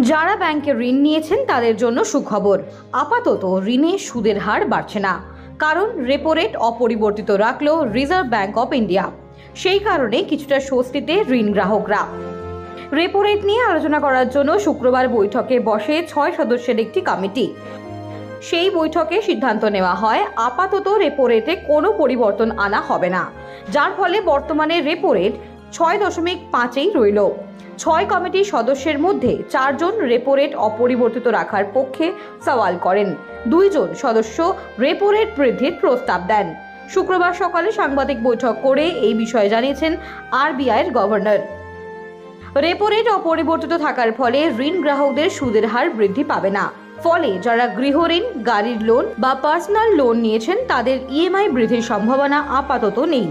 যারা ব্যাংকে ঋণ নিয়েছেন তাদের জন্য সুখবর। আপাতত ঋণে সুদের হার বাড়ছে না। কারণ রেপো রেট অপরিবর্তিত রাখল রিজার্ভ ব্যাংক অফ ইন্ডিয়া সেই কারণে কিছুটা স্বস্তিতে ঋণ গ্রাহকরা। রেপো রেট নিয়ে আলোচনা করার জন্য শুক্রবার বৈঠকে বসে ছয় সদস্যের একটি কমিটি। সেই বৈঠকে সিদ্ধান্ত নেওয়া হয়, আপাতত রেপো রেটে কোনো পরিবর্তন আনা হবে না। যার ফলে বর্তমানে রেপো রেট ছয় দশমিক পাঁচেই রইল। ছয় কমিটির সদস্যের মধ্যে চারজন রেপো রেট অপরিবর্তিত রাখার পক্ষে সওয়াল করেন। দুইজন সদস্য রেপো রেট বৃদ্ধির প্রস্তাব দেন। শুক্রবার সকালে সাংবাদিক বৈঠক করে এই বিষয়ে জানিয়েছেন আরবিআইয়ের গভর্নর। রেপো রেট অপরিবর্তিত থাকার ফলে ঋণ গ্রাহকদের সুদের হার বৃদ্ধি পাবে না। ফলে যারা গৃহঋণ গাড়ির লোন বা পার্সোনাল লোন নিয়েছেন, তাদের ইএমআই বৃদ্ধির সম্ভাবনা আপাতত নেই।